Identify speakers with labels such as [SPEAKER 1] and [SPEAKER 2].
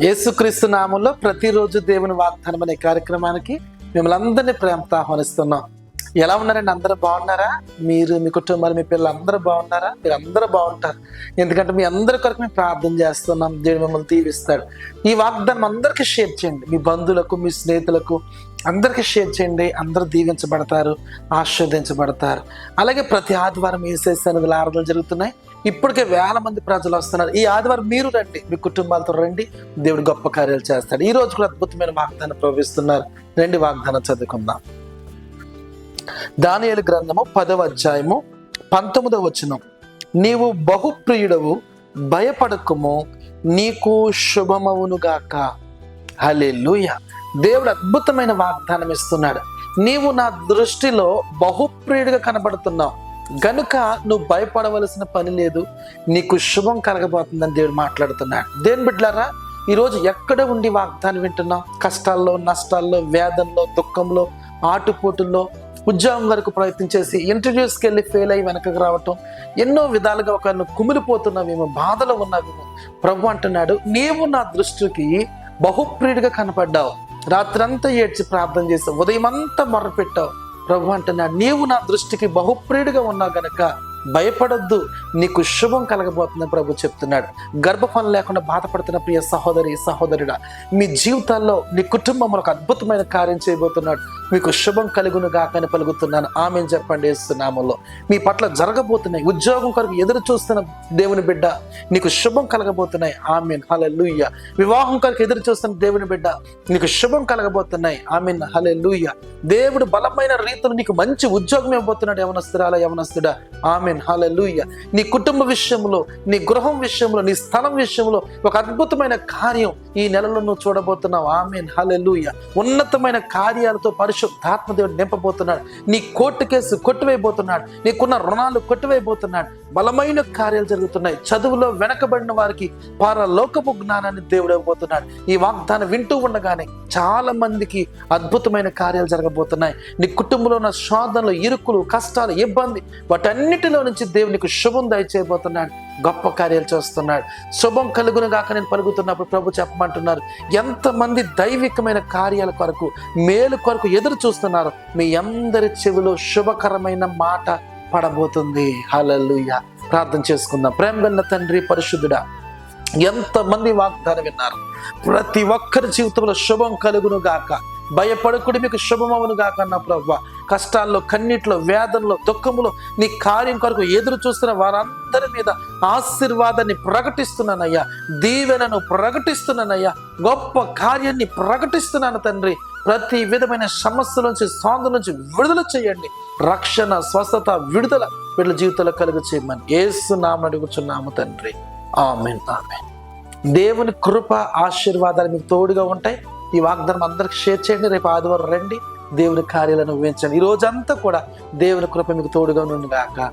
[SPEAKER 1] యేసుక్రీస్తు నామంలో ప్రతిరోజు దేవుని వాగ్దానం అనే కార్యక్రమానికి మిమ్మల్ని అందరినీ ప్రేమతో ఆహ్వానిస్తున్నాం. ఎలా ఉన్నారండి? అందరూ బాగున్నారా? మీరు మీ కుటుంబాలు మీ పిల్లలు అందరూ బాగున్నారా? మీరు అందరూ బాగుంటారు. ఎందుకంటే మీ అందరి కొరకు మేము ప్రార్థన చేస్తున్నాం. దేవుడు మిమ్మల్ని దీవిస్తాడు. ఈ వాగ్దానం అందరికీ షేర్ చేయండి. మీ బంధువులకు మీ స్నేహితులకు అందరికీ షేర్ చేయండి. అందరూ దీవించబడతారు ఆస్వాదించబడతారు అలాగే ప్రతి ఆదివారం ఏసే సన్నిధుల ఆరాధనలు జరుగుతున్నాయి. ఇప్పటికే వేల మంది ప్రజలు వస్తున్నారు. ఈ ఆదివారం మీరు రండి మీ కుటుంబాలతో రండి దేవుడు గొప్ప కార్యాలు చేస్తాడు. ఈ రోజు కూడా అద్భుతమైన వాగ్దానం ప్రవేశిస్తున్నారు రండి వాగ్దానం చదువుకుందాం. దానియేలు గ్రంథము పదవ అధ్యాయము పంతొమ్మిదవ వచనం. నీవు బహుప్రియుడవు భయపడకుము నీకు శుభమవునుగాక లూయ దేవుడు అద్భుతమైన వాగ్దానం ఇస్తున్నాడు. నీవు నా దృష్టిలో బహుప్రియుడిగా కనబడుతున్నావు. గనుక నువ్వు భయపడవలసిన పని లేదు. నీకు శుభం కలగబోతుందని దేవుడు మాట్లాడుతున్నాడు. దేని బిడ్డలారా ఈరోజు ఎక్కడ ఉండి వాగ్దానం వింటున్నాం కష్టాల్లో నష్టాల్లో వేదనలో దుఃఖంలో ఆటుపోటుల్లో ఉద్యోగం వరకు ప్రయత్నం చేసి ఇంటర్వ్యూస్కి వెళ్ళి ఫెయిల్ అయ్యి వెనకకు రావటం ఎన్నో విధాలుగా ఒక నువ్వు కుమిలిపోతున్నావేమో బాధలో ఉన్నావేమో. ప్రభు అంటున్నాడు నీవు నా దృష్టికి బహుప్రియుడిగా కనపడ్డావు. రాత్రంతా ఏడ్చి ప్రార్థన చేసావు. ఉదయం అంతా మొర్రపెట్టావు ప్రభు అంటున్నాడు నీవు నా దృష్టికి బహుప్రియుడిగా ఉన్నావు గనక భయపడొద్దు. నీకు శుభం కలగబోతుందని ప్రభు చెప్తున్నాడు. గర్భఫలం లేకుండా బాధపడుతున్న ప్రియ సహోదరి సహోదరుడా మీ జీవితాల్లో నీ కుటుంబంలో ఒక అద్భుతమైన కార్యం చేయబోతున్నాడు. మీకు శుభం కలుగును గాకని పలుకుతున్నాను. ఆమె చెప్పండి వేస్తున్నాములో మీ పట్ల జరగబోతున్నాయి. ఉద్యోగం కొరకు ఎదురు చూస్తున్న దేవుని బిడ్డ నీకు శుభం కలగబోతున్నాయి. ఆమెన్. హలెలూయ వివాహం కొరకు ఎదురు చూస్తున్న దేవుని బిడ్డ నీకు శుభం కలగబోతున్నాయి. ఆమెన్. హలెలూయ దేవుడు బలమైన రీతిలో నీకు మంచి ఉద్యోగం ఇవ్వబోతున్నాడు. యవనస్తురాల యవనస్తుడా. ఆమెన్. హలెలూయ నీ కుటుంబ విషయంలో నీ గృహం విషయంలో నీ స్థలం విషయంలో ఒక అద్భుతమైన కార్యం ఈ నెలలో నువ్వు చూడబోతున్నావు. ఆమె హలెలుయ ఉన్నతమైన కార్యాలతో పరిశుద్ధాత్మ దేవుడు నింపబోతున్నాడు. నీ కోర్టు కేసు కొట్టువైపోతున్నాడు నీకున్న రుణాలు కొట్టువైపోతున్నాడు బలమైన కార్యాలు జరుగుతున్నాయి. చదువులో వెనకబడిన వారికి పారలోకపు జ్ఞానాన్ని దేవుడు ఇవ్వబోతున్నాడు. ఈ వాగ్దానం వింటూ ఉండగానే చాలా మందికి అద్భుతమైన కార్యాలు జరగబోతున్నాయి. నీ కుటుంబంలో ఉన్న శోధనలు ఇరుకులు కష్టాలు ఇబ్బంది వాటన్నిటిలో నుంచి దేవునికి శుభం దయచేయబోతున్నాడు. గొప్ప కార్యాలు చేస్తున్నాడు. శుభం కలుగును గాక నేను పలుకుతున్నప్పుడు ప్రభు చెప్పమంటున్నారు ఎంతమంది దైవికమైన కార్యాల కొరకు మేలు కొరకు ఎదురు చూస్తున్నారు మీ అందరి చెవిలో శుభకరమైన మాట పడబోతుంది. హలలుయ ప్రార్థన చేసుకుందాం. ప్రేమ తండ్రి పరిశుద్ధుడా ఎంతమంది వాగ్దానం విన్నారు. ప్రతి ఒక్కరి జీవితంలో శుభం కలుగును గాక భయపడకుడి మీకు శుభమవును కాకన్న ప్రభు కష్టాల్లో కన్నీటిలో వేదనలో దుఃఖములో నీ కార్యం కొరకు ఎదురు చూస్తున్న వారందరి మీద ఆశీర్వాదాన్ని ప్రకటిస్తున్నానయ్యా. దీవెనను ప్రకటిస్తున్నానయ్యా. గొప్ప కార్యాన్ని ప్రకటిస్తున్నాను తండ్రి. ప్రతి విధమైన సమస్య నుంచి సాందు నుంచి విడుదల చేయండి. రక్షణ స్వస్థత విడుదల వీళ్ళ జీవితంలో కలుగు చేయమని ఏసునామని అడుగుచున్నాము తండ్రి. Amen amen. దేవుని కృప ఆశీర్వాదాలు మీకు తోడుగా ఉంటాయి. ఈ వాగ్దానం అందరికి షేర్ చేయండి. రేపు ఆదివారం రండి. దేవుని కార్యాలను ఊహించండి ఈ రోజంతా కూడా దేవుని కృప మీకు తోడుగా నుండి గాక